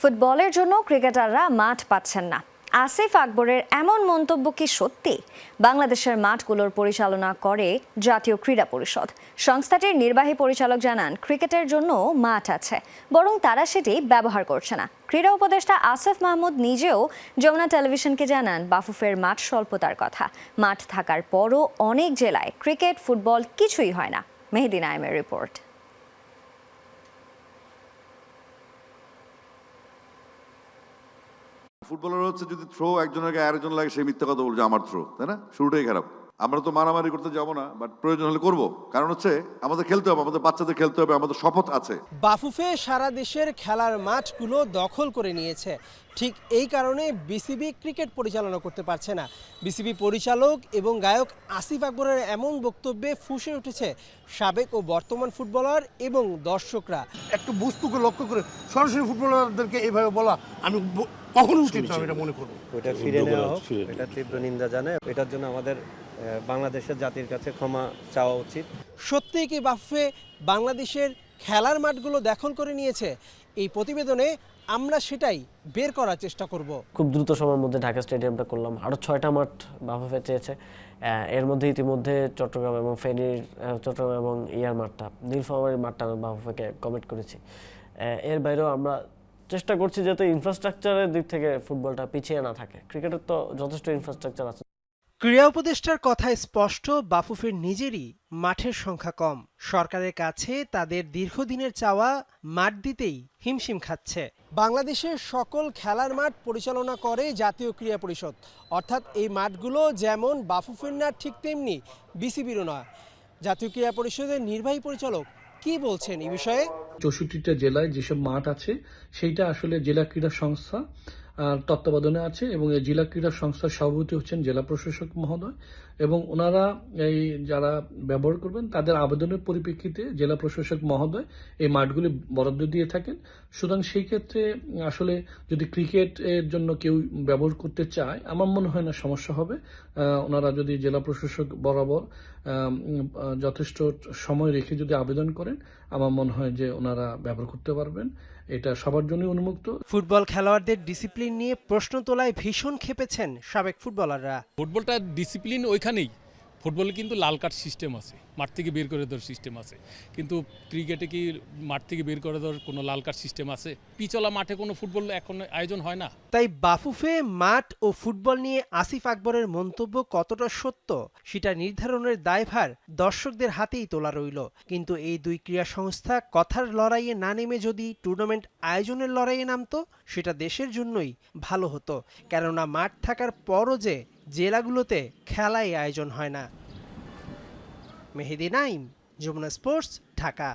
ফুটবলের জন্য ক্রিকেটাররা মাঠ পাচ্ছেন না। আসিফ আকবরের এমন মন্তব্য কি সত্যি? বাংলাদেশের মাঠগুলোর পরিচালনা করে জাতীয় ক্রীড়া পরিষদ। সংস্থাটির নির্বাহী পরিচালক জানান, ক্রিকেটের জন্য মাঠ আছে, বরং তারা সেটি ব্যবহার করছে না। ক্রীড়া উপদেষ্টা আসিফ মাহমুদ নিজেও যমুনা টেলিভিশনকে জানান, বাফুফের মাঠ স্বল্পতার কথা। মাঠ থাকার পরও অনেক জেলায় ক্রিকেট, ফুটবল কিছুই হয় না। মেহেদি নাইমের রিপোর্ট। ফুটবলার হচ্ছে যদি থ্রো একজনের গায়ে আরেকজন লাগে সেই মিথ্যা কথা বলছে আমার থ্রো তাই না? শুরুটাই খারাপ। আমরা তো মারামারি করতে যাব না বাট প্রয়োজন হলে করব। কারণ হচ্ছে আমাদের খেলতে হবে আমাদের বাচ্চাদের খেলতে হবে আমাদের শপথ আছে। বাফুফে সারা দেশের খেলার মাঠগুলো দখল করে নিয়েছে। ঠিক এই কারণে বিসিবি ক্রিকেট পরিচালনা করতে পারছে না। বিসিবি পরিচালক এবং গায়ক আসিফ আকবরের এমন বক্তব্যে ফুঁসে উঠেছে সাবেক ও বর্তমান ফুটবলার এবং দর্শকরা। একটা বস্তুকে লক্ষ্য করে সরাসরি ফুটবলারদেরকে এইভাবে বলা আমি কখনো উচিত আমি এটা মনে করব। ওইটা ফিরে নেওয়া হোক এটা তীব্র নিন্দা জানায়। এটার জন্য আমাদের বাংলাদেশের জাতির কাছে ক্ষমা চাওয়া উচিত। সত্যিই কি বাফুফে বাংলাদেশের খেলার মাঠগুলো দখল করে নিয়েছে? এই প্রতিবেদনে আমরা সেটাই বের করার চেষ্টা করব। খুব দ্রুত সময়ের মধ্যে ঢাকা স্টেডিয়ামটা করলাম। আরও ছয়টা মাঠ বাফুফে চেয়েছে। এর মধ্যে ইতিমধ্যে চট্টগ্রাম এবং ফেনীর চট্টগ্রাম এবং ইয়ার মাঠটা নীলফামারীর মাঠটা আমি বাফুফেকে কমিট করেছি। এর বাইরেও আমরা চেষ্টা করছি যাতে ইনফ্রাস্ট্রাকচারের দিক থেকে ফুটবলটা পিছিয়ে না থাকে। ক্রিকেটের তো যথেষ্ট ইনফ্রাস্ট্রাকচার আছে। ক্রীড়া উপদেষ্টার কথায় স্পষ্ট, বাফুফের নিজেরই মাঠের সংখ্যা কম। সরকারের কাছে তাদের দীর্ঘদিনের চাওয়া মাঠ দিতেই হিমশিম খাচ্ছে। বাংলাদেশের সকল খেলার মাঠ পরিচালনা করে জাতীয় ক্রীড়া পরিষদ। অর্থাৎ এই মাঠগুলো যেমন বাফুফের না ঠিক তেমনি বিসিবিরও নয়। জাতীয় ক্রীড়া পরিষদের নির্বাহী পরিচালক কি বলছেন এই বিষয়ে? চৌষট্টিটা জেলায় যেসব মাঠ আছে সেইটা আসলে জেলা ক্রীড়া সংস্থা তত্ত্বাবধানে আছে এবং এই জেলা ক্রীড়া সংস্থার সভাপতি হচ্ছেন জেলা প্রশাসক মহোদয় এবং ওনারা এই যারা ব্যবহার করবেন তাদের আবেদনের পরিপ্রেক্ষিতে জেলা প্রশাসক মহোদয় এই মাঠগুলি বরাদ্দ দিয়ে থাকেন। সুতরাং সেই ক্ষেত্রে আসলে যদি ক্রিকেট এর জন্য কেউ ব্যবহার করতে চায়, আমার মনে হয় না সমস্যা হবে। ওনারা যদি জেলা প্রশাসক বরাবর যথেষ্ট সময় রেখে যদি আবেদন করেন, আমার মনে হয় যে ওনারা ব্যবহার করতে পারবেন। এটা সবার জন্যই উন্মুক্ত। ফুটবল খেলোয়াড়দের ডিসিপ্লিন নিয়ে প্রশ্ন তোলায় ভীষণ খেপেছেন সাবেক ফুটবলাররা। ফুটবলটা ডিসিপ্লিন ওইখানেই। ফুটবলে কিন্তু লাল কার্ড সিস্টেম আছে, মাঠ থেকে বের করে দেওয়ার সিস্টেম আছে। কিন্তু ক্রিকেটে কি মাঠ থেকে বের করে দেওয়ার কোনো লাল কার্ড সিস্টেম আছে? পিচলা মাঠে কোনো ফুটবল এখন আয়োজন হয় না? তাই বাফুফে মাঠ ও ফুটবল নিয়ে আসিফ আকবরের মন্তব্য কতটা সত্য সেটা নির্ধারণের দায়ভার দর্শকদের হাতেই তোলা রইল। কিন্তু এই দুই ক্রীড়া সংস্থা কথার লড়াইয়ে না নেমে যদি টুর্নামেন্ট আয়োজনের লড়াইয়ে নামতো, সেটা দেশের জন্যই ভালো হতো। কেননা মাঠ থাকার পরও যে জেলাগুলোতে খেলাই আয়োজন হয় না। মেহেদি নাইম যমুনা স্পোর্টস ঢাকা।